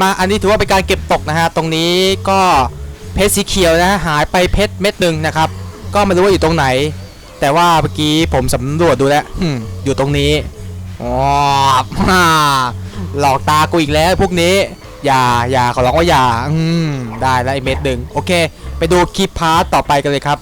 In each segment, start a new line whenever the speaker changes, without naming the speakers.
มาอันนี้ถือว่าเป็นการเก็บตกนะฮะตรงนี้ก็เพชรสีเขียวนะฮะหายไปเพชรเม็ดหนึ่งนะครับ ก็ไม่รู้ว่าอยู่ตรงไหน แต่ว่าเมื่อกี้ผมสำรวจดูแล้วอยู่ตรงนี้อ๋อฮ่าหลอกตากูอีกแล้วพวกนี้อย่าอย่าขอร้องว่าอย่าอืมได้แล้วไอ้เม็ดหนึ่งโอเค ไปดูคลิปพาร์ทต่อไปกันเลยครับ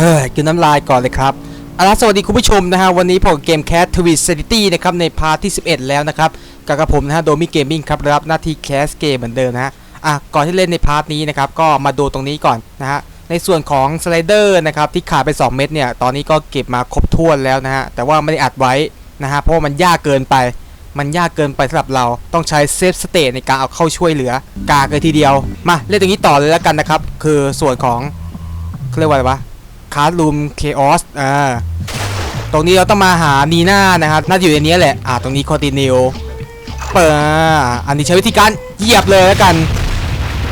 เออกินน้ำลายก่อนเลยครับอาล่ะสวัสดีคุณผู้ชมนะฮะวันนี้ผมเกมแคสทวิสซิตี้นะครับในพาร์ทที่ 11 แล้วนะครับกับกระผมนะฮะโดมิเกมมิ่งครับรับหน้าที่แคสเกมเหมือนเดิมนะฮะอะก่อนที่เล่นในพาร์ทนี้นะครับก็มาดูตรงนี้ก่อนนะฮะในส่วนของสไลเดอร์นะครับที่ขาดไป 2 เม็ดเนี่ยตอนนี้ก็เก็บมาครบถ้วนแล้วนะฮะแต่ว่าไม่ได้อัดไว้นะฮะเพราะว่ามันยากเกินไป มันยากเกินไปสำหรับเราต้องใช้เซฟสเตทในการเอาเข้าช่วยเหลือกากเลยทีเดียว มาเล่นตรงนี้ต่อเลยแล้วกันนะครับคือส่วนของเขาเรียกว่าอะไรวะ คาร์ดลูมเคออสอ่าตรงนี้เราต้องมาหานีน่านะครับน่าจะอยู่ในนี้แหละอ่าตรงนี้คอตินิวเปิดอันนี้ใช้วิธีการเหยียบเลยแล้วกัน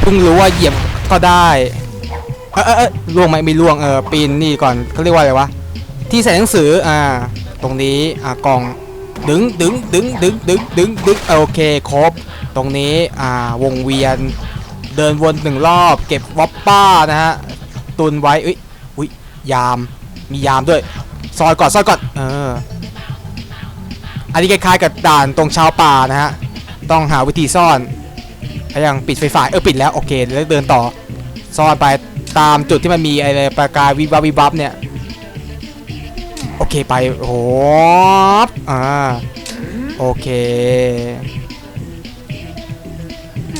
เพิ่งรู้ว่าเหยียบก็ได้เออเออเออล่วงไหมไม่ล่วงเออปีนนี่ก่อนเขาเรียกว่าอะไรวะที่ใส่หนังสืออ่าตรงนี้อ่ากล่องดึงดึงดึงดึงดึงดึงดึงโอเคครบ ตรงนี้อ่าวงเวียน เดินวนหนึ่งรอบ เก็บวอปป้านะฮะตุนไว้อุ้ย ยาม มียามด้วย ซอยก่อนซอยก่อน เออ อันนี้คล้ายๆกับด่านตรงชาวป่านะฮะ ต้องหาวิธีซ่อนพยังปิดไฟฟ้า เออปิดแล้วโอเค แล้วเดินต่อ ซ่อนไปตามจุดที่มันมีอะไรประกายวิบวับวิบวับเนี่ย โอเคไปโอ้โหอ่า โอเค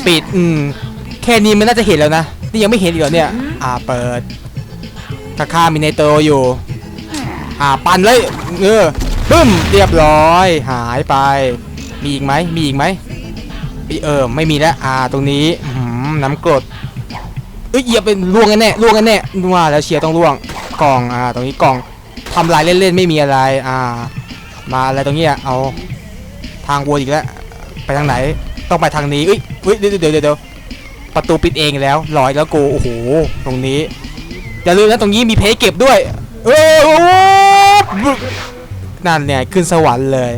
ปิด อืม แค่นี้มันน่าจะเห็นแล้วนะ นี่ยังไม่เห็นอีกเหรอเนี่ย อ่า เปิด คาคามีในโตรอยู่ อ่าปันเลยเออบึ้มเรียบร้อย หายไป มีอีกไหมมีอีกไหมอีเออไม่มีแล้วอ่าตรงนี้น้ำกรดเอ้ยเหยียบเป็นล่วงกันแน่ล่วงกันแน่ว่าแล้วเชียร์ต้องล่วงกล่องอ่าตรงนี้กล่องทำลายเล่นๆไม่มีอะไรอ่า มาอะไรตรงเนี้ยเอาทางวนอีกแล้วไปทางไหนต้องไปทางนี้เอ้ยเฮ้ยเดี๋ยวเดี๋ยวเดี๋ยวเดี๋ยวประตูปิดเองแล้วลอยแล้วกูโอ้โหตรงนี้ อย่าลืมนะตรงนี้มีเพจเก็บด้วยเออนั่นเนี่ยขึ้นสวรรค์เลย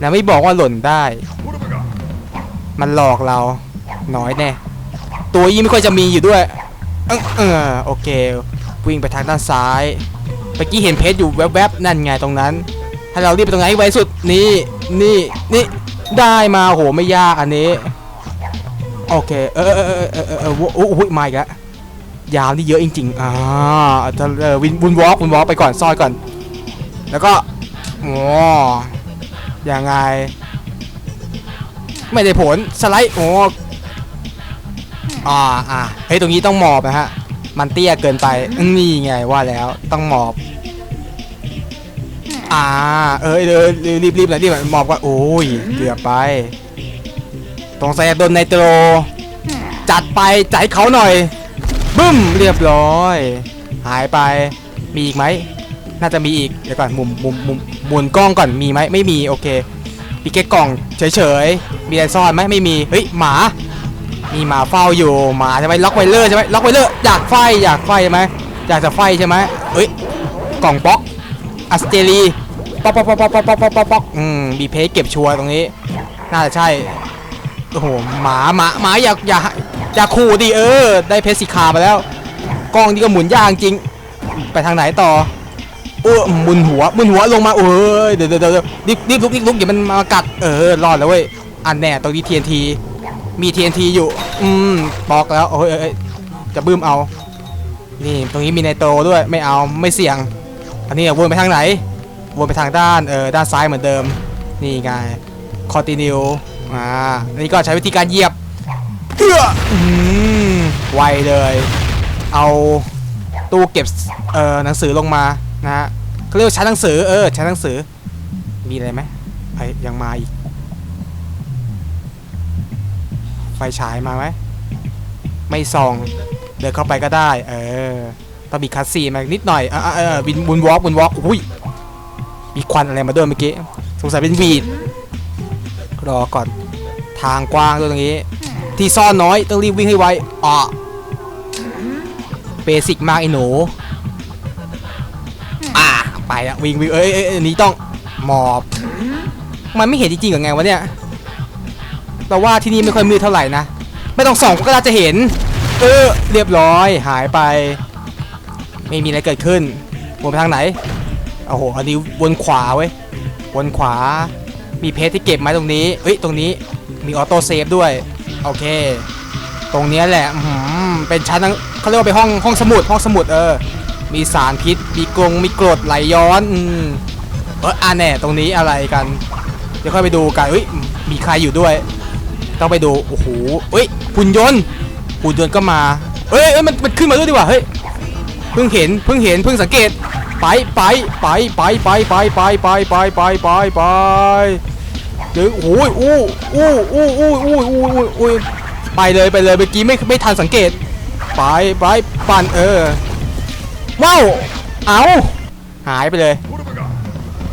นะไม่บอกว่าหล่นได้ มันหลอกเราน้อยแน่ตัวยี่ไม่ค่อยจะมีอยู่ด้วยเออโอเค วิ่งไปทางด้านซ้ายเมื่อกี้เห็นเพจอยู่แวบๆนั่นไงตรงนั้น ถ้าเรารีบไปตรงไหนให้ไวสุดนี่นี่นี่ได้มาโหไม่ยากอันนี้ โอเค เออเออเออเออเออเออโอ้โหมาอีกแล้ว ยาวนี่เยอะจริง ๆ อ่าจะเออวินบุนวอล์กบุนวอล์กไปก่อนซอยก่อน แล้วก็โอ้ยังไง ไม่ได้ผลสไลด์โอ้อ่าอ่าเฮ้ยตรงนี้ต้องหมอบนะฮะ มันเตี้ยเกินไปนี่ไงว่าแล้วต้องหมอบ อ่า เออเออรีบรีบเลยรีบหมอบก่อนโอ้ยเกือบไป ตรงใส่โดนไนโตร จัดไปจ่ายเขาหน่อย บึ้มเรียบร้อย หายไปมีอีกไหมน่าจะมีอีกเดี๋ยวก่อนมุมมุมมุมหมุนกล้องก่อนมีไหมไม่มีโอเคมีแค่กล่องเฉยๆมีอะไรซ่อนไหมไม่มีเฮ้ยหมามีหมาเฝ้าอยู่หมาใช่ไหมล็อกไวเลอร์ใช่ไหมล็อกไวเลอร์อยากไฟอยากไฟใช่ไหมอยากจะไฟใช่ไหมเอ้ยกล่องบล็อกอัสเตรีป๊อกป๊อกป๊อกป๊อกป๊อกป๊อกป๊อกป๊อกป๊อกอืมมีเพจเก็บชัวร์ตรงนี้ น่าจะใช่โอ้โหหมาหมาหมาอยากอยาก อย่าขู่ดิเออ ได้เพชรสีขามาแล้ว กล้องนี่ก็หมุนยากจริง ไปทางไหนต่อเออหมุนหัวหมุนหัวลงมาเอ้ยเดี๋ยวเดี๋ยวเดี๋ยวรีบรีบลุกรีบลุกอย่ามันมากัดเออรอดแล้วเว้ยอันแน่ตรงนี้ TNT มี TNT อยู่ อืมปอกแล้วโอ้ยเอ้ยจะบึ้มเอา นี่ตรงนี้มีไนโตรด้วยไม่เอาไม่เสี่ยง อันนี้วนไปทางไหนวนไปทางด้านเออด้านซ้ายเหมือนเดิม นี่ไงคอตินิวอ่าอันนี้ก็ใช้วิธีการเหยียบ เอื้ออืมไวเลย เอาตู้เก็บเอ่อหนังสือลงมานะฮะเขาเรียกชั้นหนังสือเออชั้นหนังสือ มีอะไรไหมไอยังมาอีก ไฟฉายมาไหมไม่ส่องเดินเข้าไปก็ได้ เออต้องมีคัสซีมานิดหน่อยอ่าเออวินบุนวอล์กบุนวอล์กอุ้ยมีควันอะไรมาด้วยเมื่อกี้สงสัยเป็นวีดรอก่อนทางกว้างด้วยตรงนี้ ที่ซ่อนน้อยต้องรีบวิ่งให้ไวอะเบสิกมากไอ้หนูอะไปอะวิ่งวิ่งเอ้ยเอ้ยนี้ต้องหมอบ มันไม่เห็นจริงๆหรอไงวะเนี่ยแต่ว่าที่นี่ไม่ค่อยมืดเท่าไหร่นะไม่ต้องส่องก็น่าจะเห็น เออเรียบร้อยหายไป ไม่มีอะไรเกิดขึ้นวนไปทางไหนโอ้โหอันนี้วนขวาเว้ยวนขวา มีเพชรที่เก็บไหมตรงนี้เอ้ยตรงนี้มีออโต้เซฟด้วย โอเค ตรงเนี้ยแหละหเป็นชั้นเขาเรียกว่าเป็นห้องห้องสมุดห้องสมุดเออ มีสารพิษ มีกรงมีกรดไหลย้อนอเอออะแน่ตรงนี้อะไรกัน เดี๋ยวค่อยไปดูกันเฮ้ยมีใครอยู่ด้วย ต้องไปดู โอ้โหเฮ้ยหุ่นยนต์หุ่นยนต์ก็มาเฮ้ยเอ้ยมันมันขึ้นมาด้วยดีกว่าเฮ้ยเพิ่งเห็นเพิ่งเห็นเพิ่งสังเกต ไปไปไปไปไปไปไปไปไปไปไปไป ดี๋ยวโอ้ยอู้อู้อู้อู้อู้อู้อู้อู้ไปเลยไปเลยเมื่อกี้ไม่ไม่ทันสังเกต ไปไปปั่นเออว้าวเอาหายไปเลย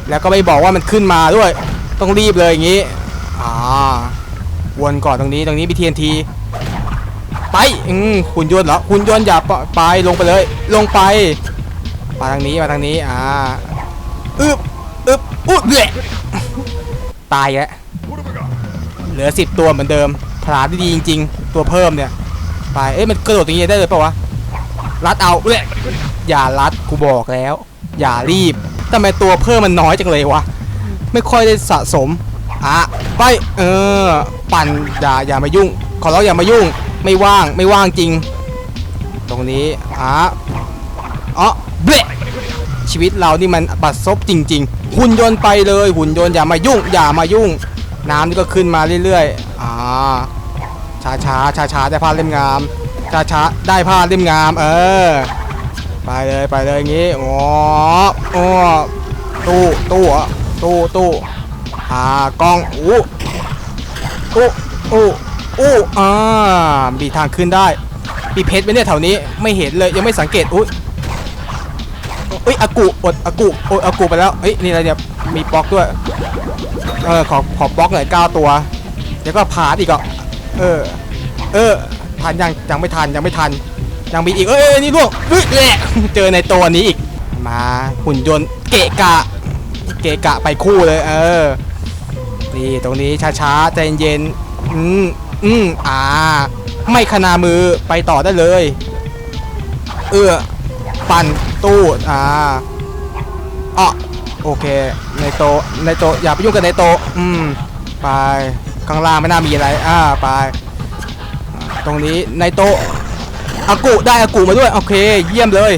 แล้วก็ไม่บอกว่ามันขึ้นมาด้วย ต้องรีบเลยอย่างงี้อ่าวนก่อนตรงนี้ตรงนี้มี TNT ไปอืมหุ่นยนต์เหรอหุ่นยนต์อย่าปไปลงไปเลย ลงไปมาทางนี้มาทางนี้อ่าอึบอึบอุ๊บเละ ตายแล้วเหลือสิบตัวเหมือนเดิมพลาดได้ดีจริง ๆ ตัวเพิ่มเนี่ยไปเอ๊ะมันกระโดดตรงนี้ได้เลยเปล่าวะรัดเอาเละอย่ารัดกูบอกแล้ว อย่ารีบทำไมตัวเพิ่มมันน้อยจังเลยวะไม่ค่อยได้สะสมอะไปเออปั่นอย่าอย่ามายุ่ง ขอร้องอย่ามายุ่ง ไม่ว่างไม่ว่างจริง ตรงนี้อะอ๋อเบะ ชีวิตเรานี่มันบัดซบจริง ๆ หุ่นยนต์ไปเลยหุ่นยนต์อย่ามายุ่ง อย่ามายุ่ง น้ำนี่ก็ขึ้นมาเรื่อยๆอ่าช้าช้าช้าช้าได้ผ้าเล่มงามช้าช้าได้ผ้าเล่มงาม เออ ไปเลยไปเลยอย่างงี้อ๋ออ๋อตู้ตู้ตู้ตู้อ่ากล้องอู้อู้อู้อู้อ่ามีทางขึ้นได้มีเพชรไหมเนี่ยแถวนี้ไม่เห็นเลยยังไม่สังเกตอุ้ย อ้ยอากูอดอากูโอ้ยอากูไปแล้วเฮ้ยนี่อะไรเนี่ยมีบล็อกด้วยเออขอขอบล็อกหน่อยเก้าตัวเดี๋ยวก็ผ่านอีกอะเออ เออทันยังยังไม่ทันยังไม่ทันยังมีอีกเอ้ยนี่ล่วงเฮ้ยแหละเจอในตัวนี้อีกมาหุ่นยนต์เกะกะ เกะกะไปคู่เลย เออนี่ตรงนี้ช้าๆใจเย็นๆอืมอืมอ่า ไม่ขนามือไปต่อได้เลย เออปั่น ตู้อ่าอะโอเคในโตในโตอย่าไปยุ่งกับในโตอืมไปข้างล่างไม่น่ามีอะไรอ่าไป ตรงนี้ในโตอากุได้อากุมาด้วยโอเค เยี่ยมเลย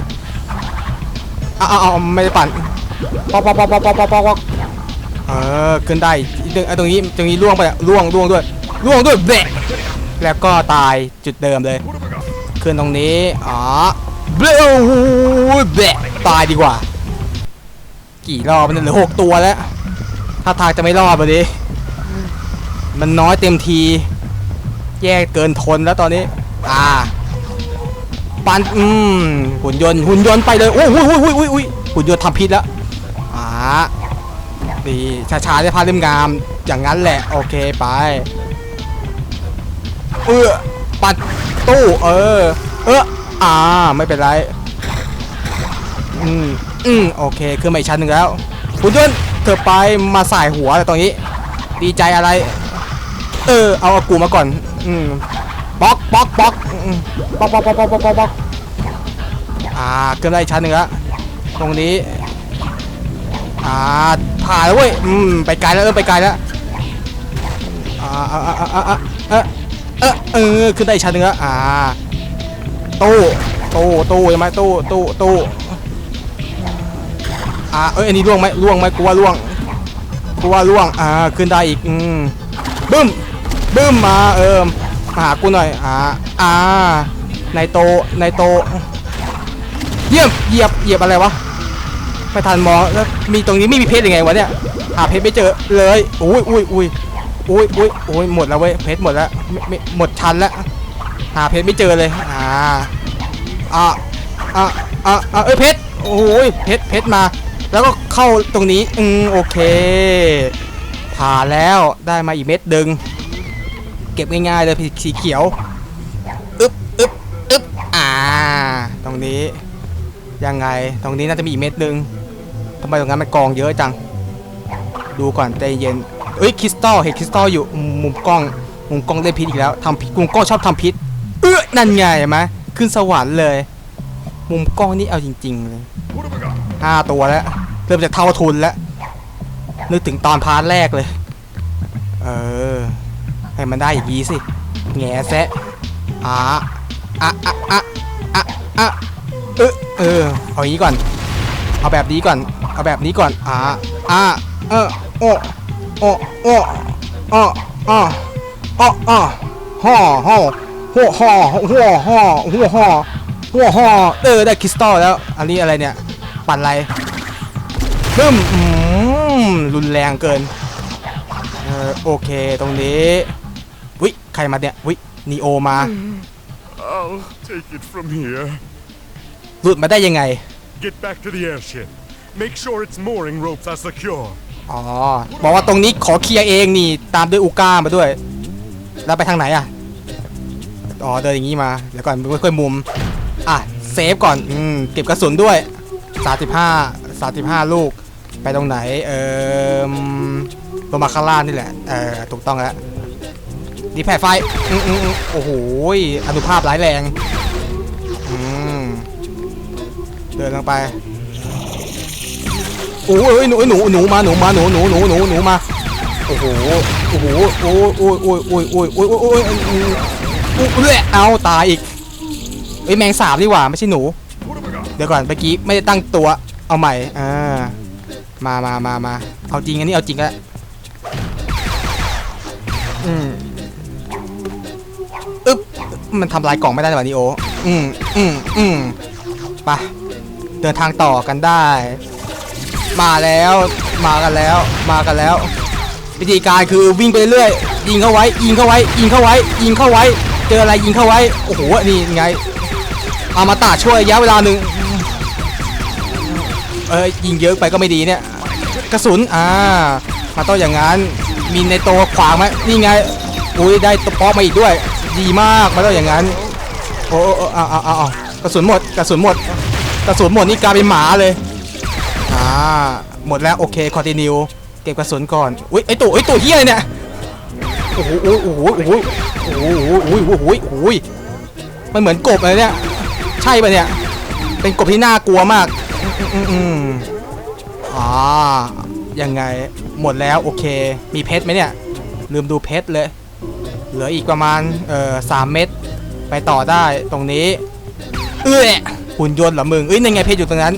อาอาเอไม่ได้ปั่นปอกปอกปอกปอกปอกปอกปอกเออขึ้นได้อีกหนึ่งไอ้ตรงนี้ตรงนี้ล่วงไปอะล่วงล่วงด้วยล่วงด้วยแบะแล้วก็ตายจุดเดิมเลยขึ้นตรงนี้ อ๋อ บลแบะตายดีกว่า กี่รอบมันเหลือหกตัวแล้ว ถ้าทางจะไม่รอดวันนี้มันน้อยเต็มที แย่เกินทนแล้วตอนนี้ อ่า ปันอืมหุ่นยนต์หุ่นยนต์ไปเลยโอ้ยโอ้ยโอ้ยโอ้ยโอ้ยหุ่นยนต์ทำพิษแล้วอ่าดีช้าๆได้พาเล่มงาม อย่างนั้นแหละ โอเคไป เออปัดตู้ เออ เออ อ่าไม่เป็นไร อืมอืมโอเคขึ้นมาอีกชั้นหนึ่งแล้วคุณยนต์เธอไปมาสายหัวแต่ตรงนี้ ดีใจอะไร เออ เอาอากูมาก่อน อืมบล็อกบล็อกบล็อกอือกบล็อกบล็อกบล็อกบล็อกบล็อกบล็อกอ่าขึ้นมาอีกชั้นหนึ่งแล้วตรงนี้อ่าผ่านแล้วเว้ยอืมไปไกลแล้วเออไปไกลแล้วอ่าอ่าอ่าอ่าอ่าเออเออเออขึ้นได้อีกชั้นหนึ่งแล้วอ่า ตู้ตู้ตู้ใช่ไหมตู้ตู้ตู้อ่าเอ้ยอันนี้ล่วงไหมล่วงไหมกูว่าล่วงกูว่าล่วงอ่าขึ้นได้อีกอืมบึ้มบึ้มมาเออมมาหากูหน่อยอ่าอ่าในโตในโตเยี่ยมเหยียบเหยียบอะไรวะไม่ทันมองแล้วมีตรงนี้ไม่มีเพชรยังไงวะเนี่ยหาเพชรไม่เจอเลยอุ้ยอุ้ยอุ้ยอุ้ยอุ้ยอุ้ยหมดแล้วเว้ยเพชรหมดแล้วไม่ไม่หมดชั้นแล้ว หาเพชรไม่เจอเลยอ่าอะอะอะอะเอ้ยเพชรโอ้โหเพชรเพชรมา แล้วก็เข้าตรงนี้อืมโอเค ผ่านแล้วได้มาอีกเม็ดดึง เก็บง่ายๆเลยสีเขียวอึ๊บอึ๊บอึ๊บอ่า ตรงนี้ ยังไงตรงนี้น่าจะมีอีกเม็ดนึงทำไมตรงนั้นมันกองเยอะจัง ดูก่อนใจเย็นเอ้ยคริสตัลเห็นคริสตัลอยู่มุมกล้องมุมกล้องได้พิษอีกแล้วทำพิษมุมกล้องชอบทำพิษเอ้อ นั่นไงเห็นไหมขึ้นสวรรค์เลย มุมกล้องนี่เอาจริง ๆ เลยห้าตัวแล้ว เริ่มจะเท่าทุนแล้ว นึกถึงตอนพาร์ทแรกเลย เออ ให้มันได้อย่างนี้สิ แง่แซะอะอะอะอะอะอะเออเออ เอาอย่างนี้ก่อน เอาแบบนี้ก่อน เอาแบบนี้ก่อนอะอะเออโอ้โอ้โอ้อ้ออ้ออ้ออ้อ ห่อห่อหัวห่อหัวห่อหัวห่อหัวห่อเออได้คริสตัลแล้วอันนี้อะไรเนี่ยปั่นอะไรบึ้มอืมรุนแรงเกินเออโอเคตรงนี้วิใครมาเนี่ยวินีโอมา
I'll take it from here.
หลุดมาได้ยังไง
Get back to the airship. Make sure its mooring ropes are secure.
อ๋อ บอกว่าตรงนี้ขอเคลียร์เองนี่ ตามด้วยอูก้ามาด้วย แล้วไปทางไหนอะ อ๋อเดินอย่างนี้มาเดี๋ยวก่อนค่อยๆมุมอะเซฟก่อนอืมเก็บกระสุนด้วย35 35ลูก ไปตรงไหน เอ่อลงมาข้างล่างนี่แหละ เออถูกต้องแล้วดีแผ่ไฟอืมอืมอืมโอ้โหอนุภาพร้ายแรงอืมเดินลงไปโอ้ยหนูหนูหนูมาหนูมาหนูหนูหนูหนูหนูมาโอ้โหโอ้โหโอ้ยโอ้ยโอ้ยโอ้ยโอ้ยโอ้ยโอ้ย อ้ยโอ้ยเลือเอาตายอีกเอ้ยแมงสาบดีกว่าไม่ใช่หนู เดี๋ยวก่อนเมื่อกี้ไม่ได้ตั้งตัวเอาใหม่อ่ามามามามาเอาจริงอันนี้เอาจริงแล้วอืมอึ๊บมันทำลายกล่องไม่ได้หรอนีโออืมอืมอืมไปเดินทางต่อกันได้ มาแล้วมากันแล้ว มากันแล้ว วิธีการคือวิ่งไปเรื่อยยิงเข้าไว้ ยิงเข้าไว้ ยิงเข้าไว้ ยิงเข้าไว้ เจออะไรยิงเข้าไว้ โอ้โห นี่ไง อามาตาช่วยระยะเวลาหนึ่งเอ้ยยิงเยอะไปก็ไม่ดีเนี่ย กระสุน อ่า มาต้องอย่างนั้น มีในตัวขวางไหมนี่ไง อุ้ยได้ตัวป๊อกมาอีกด้วย ดีมาก มาต้องอย่างนั้น โอ้โอ้เอาเอาเอาเอกระสุนหมด กระสุนหมด กระสุนหมดนี่กลายเป็นหมาเลย อ่า หมดแล้วโอเค คอนติเนียเก็บกระสุนก่อน อุ้ยไอตัวไอตัวเฮียอะไรเนี่ย โอ้โหโอ้โหโอ้โหโอ้โหโอ้โหโอ้โหโอ้โหมันเหมือนกบเลยเนี่ย ใช่ปะเนี่ย เป็นกบที่น่ากลัวมากอืมอ่ายังไง หมดแล้วโอเค มีเพชรไหมเนี่ย ลืมดูเพชรเลย เหลืออีกประมาณ เอ่อสามเม็ด ไปต่อได้ตรงนี้ เอ้ยหุ่นยนต์เหรอมึง เอ้ยยังไงเพชรอยู่ตรงนั้น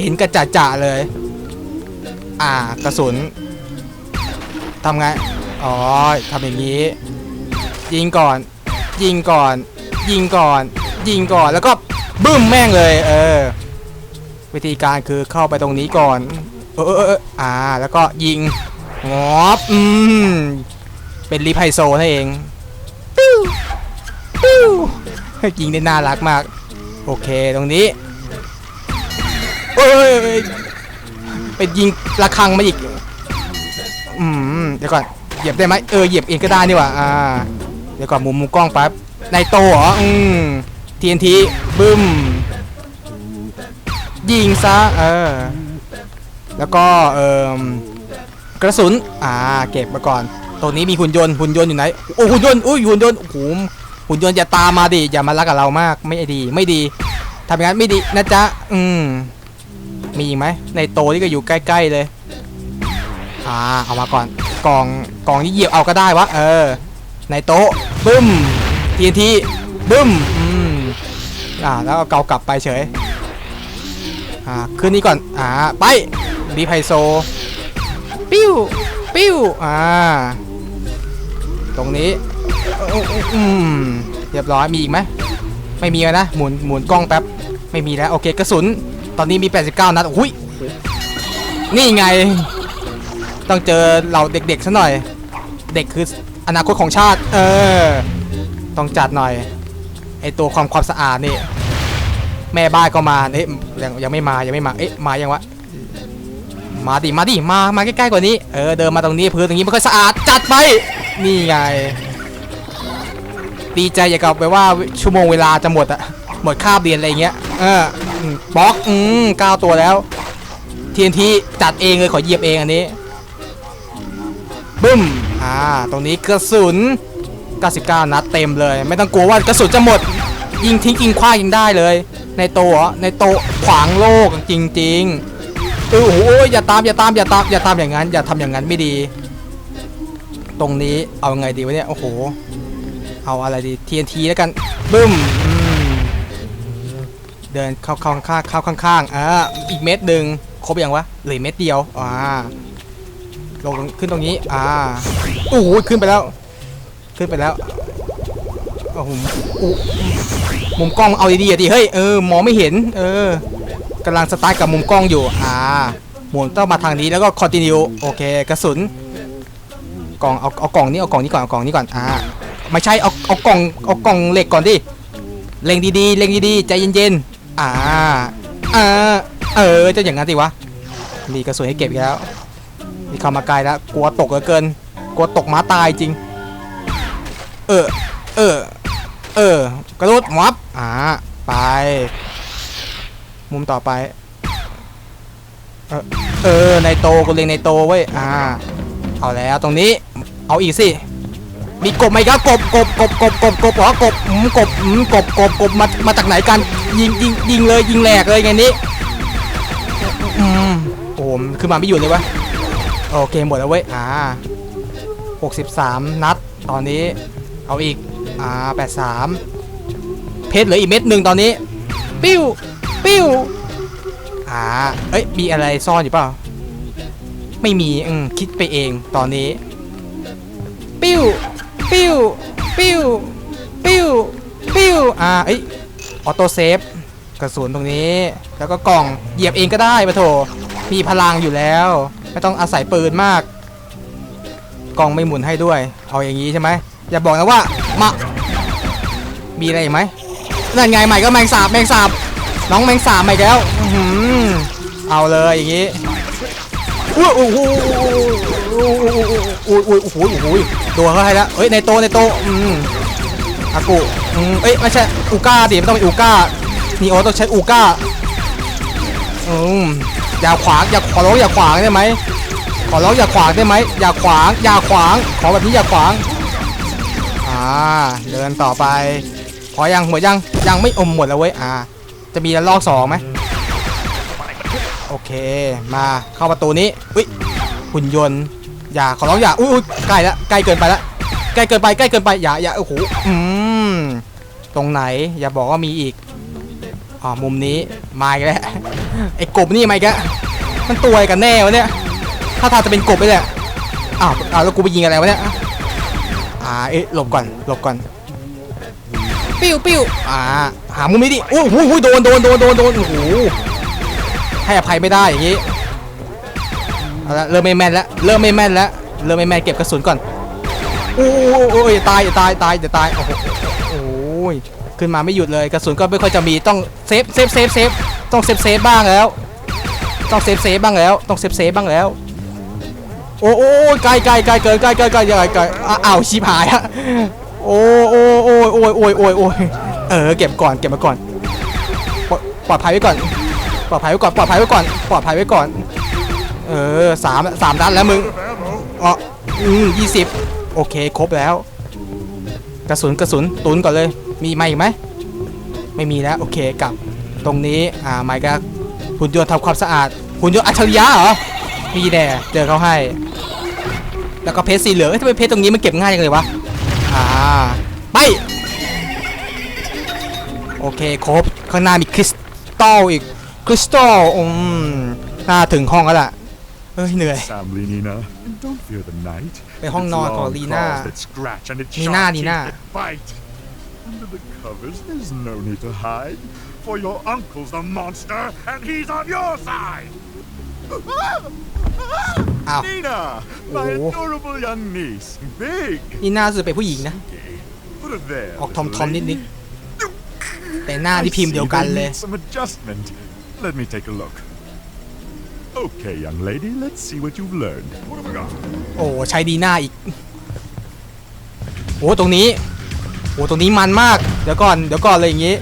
เห็นกระจ่าเลย อ่า กระสุนทำไง อ๋อทำอย่างนี้ ยิงก่อน ยิงก่อน ยิงก่อน ยิงก่อนแล้วก็บึ้มแม่งเลย เออ วิธีการคือเข้าไปตรงนี้ก่อน เออเอออ่า แล้วก็ยิงงอบอืมเป็นรีไพโซนั่นเองปิ้วปิ้วยิงได้น่ารักมาก โอเคตรงนี้เอ้ยเอ้ยไปยิงระฆังมาอีก อืม เดี๋ยวก่อน เหยียบได้ไหมเออเหยียบเองก็ได้นี่หว่าอ่าเดี๋ยวก่อนมุมมุมกล้องแป๊บในโตเหรออืม TNT บึ้มยิงซะเออแล้วก็เออกระสุนอ่าเก็บมาก่อนตรงนี้มีหุ่นยนต์หุ่นยนต์อยู่ไหนโอ้หุ่นยนต์อุ้ยหุ่นยนต์โอ้โหหุ่นยนต์อย่าตามมาดิอย่ามารักกับเรามากไม่ดีไม่ดีทำอย่างนั้นไม่ดีนะจ๊ะอืมมีอีกไหมในโตนี่ก็อยู่ใกล้ ๆเลยอ่าเอามาก่อน กล่องกล่องนี้เหยียบเอาก็ได้วะเออในโต๊ะบึ้ม TNT บึ้มอืมอ่าแล้วก็เกากลับไปเฉยอ่าขึ้นนี้ก่อนอ่าไปดีไพโซปิ้วปิ้วอ่าตรงนี้อืมเรียบร้อยมีอีกไหมไม่มีแล้วนะหมุนหมุนกล้องแป๊บไม่มีแล้วโอเคกระสุน ตอนนี้มี 89 นัดอุ้ยนี่ไง ต้องเจอเราเด็กๆซะหน่อย เด็กคืออนาคตของชาติ เออ ต้องจัดหน่อย ไอตัวความความสะอาดนี่ แม่บ้านก็มาเอ๊ะยังยังไม่มา ยังไม่มา เอ๊ะ มายังวะ มาดิ มาดิ มา มาใกล้ๆกว่านี้ เออ เดินมาตรงนี้พื้นตรงนี้ไม่ค่อยสะอาด จัดไป นี่ไง ดีใจอย่ากับไปว่าชั่วโมงเวลาจะหมดอะหมดคาบเรียนอะไรเงี้ย เออบล็อก อืมเก้าตัวแล้วทีนทีจัดเองเลยขอเหยียบเองอันนี้ บึ้มอ่าตรงนี้กระสุน 99 นัดเต็มเลย ไม่ต้องกลัวว่ากระสุนจะหมด ยิงทิ้งยิงคว้ายิงได้เลย ในโตเหรอในโตขวางโลกจริงๆเออโอ้โหอย่าตามอย่าตามอย่าตามอย่าตามอย่างนั้น อย่าทำอย่างนั้นไม่ดี ตรงนี้เอาไงดีวะเนี่ยโอ้โหเอาอะไรดี TNT แล้วกันบึ้มเดินเข้าข้าข้างเข้าข้างๆอ่าอีกเม็ดหนึ่งครบยังวะเหลือเม็ดเดียวอ่า ลงขึ้นตรงนี้ อ่าโอ้โหขึ้นไปแล้ว ขึ้นไปแล้วโอ้โหอู้มุมกล้องเอาดีๆดิเฮ้ยเออมองไม่เห็น เออกำลังสตาร์ทกับมุมกล้องอยู่ อ่าหมุนต้องมาทางนี้แล้วก็คอนติเนียโอเคกระสุนกล่องเอาเอากล่องนี้เอากล่องนี้ก่อนเอากล่องนี้ก่อนอ่าไม่ใช่เอาเอากล่องเอากล่องเหล็กก่อนดิเล็งดีๆเล็งดีๆใจเย็นๆอ่าอ่าเออจะอย่างนั้นสิวะมีกระสุนให้เก็บอีกแล้ว มีเข้ามาใกล้แล้วกลัวตกเหลือเกิน กลัวตกม้าตายจริง เออ เออ เออ กระโดดมับอ่าไป มุมต่อไป เออเออในโตกูเล็งในโตเว้ยอ่าเอาแล้วตรงนี้ เอาอีกสิมีกบไหมครับกบกบกบกบกบกบเหรอกบอืมกบอืมกบกบกบมามาจากไหนกันยิงยิงยิงเลยยิงแหลกเลยไงนี้อืมโอ้โหมันขึ้นมาไม่อยู่เลยวะ โอเคหมดแล้วเว้ย อ่า 63 นัด ตอนนี้เอาอีก อ่า 83 เพชรเหลืออีกเม็ดหนึ่งตอนนี้ ปิ้ว ปิ้ว อ่า เอ้ย มีอะไรซ่อนอยู่เปล่า ไม่มี อืม คิดไปเองตอนนี้ ปิ้ว ปิ้ว ปิ้ว ปิ้ว ปิ้ว อ่า เอ้ย ออโต้เซฟกระสุนตรงนี้ แล้วก็กล่อง เหยียบเองก็ได้ปะโถมีพลังอยู่แล้ว ไม่ต้องอาศัยปืนมากกล่องไม่หมุนให้ด้วย เอาอย่างนี้ใช่ไหมอย่าบอกนะว่ามามีอะไรอีกไหมนั่นไงใหม่ก็แมงสาบแมงสาบน้องแมงสาบใหม่แล้วอื้อหือเอาเลยอย่างนี้อุ้ยโอ้โหโอ้โหโอ้โหโอ้โหโอ้โหโดนเขาให้แล้วเฮ้ยในโตในโตอืมอากูอืมเอ้ยไม่ใช่อูก้าดิไม่ต้องเป็นอูก้านีโอต้องใช้อูก้าอืม อย่าขวางอย่าขอร้องอย่าขวางได้ไหมขอร้องอย่าขวางได้ไหมอย่าขวางอย่าขวางขอแบบนี้อย่าขวางอ่าเดินต่อไปพอยังหมดยังยังไม่อมหมดแล้วเว้ยอ่า จะมีระลอกสองไหมโอเคมาเข้าประตูนี้อุ้ยหุ่นยนต์อย่าขอร้องอย่าอุ้ยอุ๊ยใกล้แล้วใกล้เกินไปแล้วใกล้เกินไปใกล้เกินไปอย่าอย่าโอ้โหอืมตรงไหนอย่าบอกว่ามีอีก อ๋อมุมนี้มาอีกแล้วไอ้กบนี่มาอีกแล้วมันตัวอะไรกันแน่วะเนี่ยถ้าทางจะเป็นกบไปเลยอ้าวอ้าวแล้วกูไปยิงอะไรวะเนี่ยอ่าเอ๊ะหลบก่อนหลบก่อนปิ้วปิ้วอ่าหามุมนี้ดิโอ้โหโอ้โหโดนโดนโดนโดนโดนโอ้โหให้อภัยไม่ได้อย่างนี้เอาละเริ่มไม่แม่นแล้วเริ่มไม่แม่นแล้วเริ่มไม่แม่นเก็บกระสุนก่อนโอ้ยโอ้ยตายตายตายเดี๋ยวตายโอ้โหโอ้ย ขึ้นมาไม่หยุดเลยกระสุนก็ไม่ค่อยจะมีต้องเซฟเซฟเซฟเซฟต้องเซฟเซฟบ้างแล้ว ต้องเซฟเซฟบ้างแล้วต้องเซฟเซฟบ้างแล้ว โอ้โอ้ยไกลไกลไกลเกินไกลไกลไกลไกลไกลอ้าวชิบหายอะโอ้โอ้โอ้ยโอ้ยโอ้ยโอ้ยโอ้ยเออเก็บก่อนเก็บมาก่อน ปลอดภัยไว้ก่อน ปลอดภัยไว้ก่อน ปลอดภัยไว้ก่อนปลอดภัยไว้ก่อน เออสามสามนัดแล้วมึงอ๋ออืมยี่สิบโอเคครบแล้ว กระสุนกระสุนตุนก่อนเลย มีไหมาอีกไหมไม่มีแล้วโอเคกลับตรงนี้อ่าไม่ก็หุ่นยนต์ทำความสะอาดหุ่นยนต์อัจฉริยะเหรอมีแน่เจอเขาให้ แล้วก็เพชรสีเหลืองเอ้ยทำไมเพชรตรงนี้มันเก็บง่ายจังเลยวะอ่าไปโอเคครบข้างหน้ามีคริสตัลอีกคริสตัลอืมน่าถึงห้องแล้วล่ะ เฮ้ย เหนื่อย
Family, Nina. And don't fear the night.
ไปห้องนอน
Its
ของ
long
ลีน่า
claws that scratch and its
Nina,
sharp
Nina.
teeth that bite. Under the covers, there's no need to hide. For your uncle's a monster, and he's on your side.
อ้าว
Nina, my
Oh.
adorable young niece. Big.
นี่น่าจะเป็นผู้หญิงนะ
Put her there.
ออกทอม
little
ทอมนิด
lady.
นิดใจ แต่หน้าที่พิมพ์เดียวกันเลย
I see they need some adjustment. Let me take a look. Okay, young lady, let's see what you've learned. What have we got?
โอ้ใช้ดีหน้าอีก โอ้ตรงนี้ โอ้ตรงนี้มันมาก เดี๋ยวก่อน เดี๋ยวก่อนเลยอย่างนี้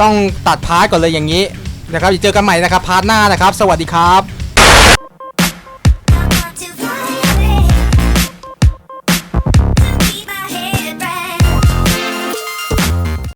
ต้องตัดพาร์ทก่อนเลยอย่างนี้ นะครับเดี๋ยวเจอกันใหม่นะครับพาร์ทหน้านะครับ สวัสดีครับ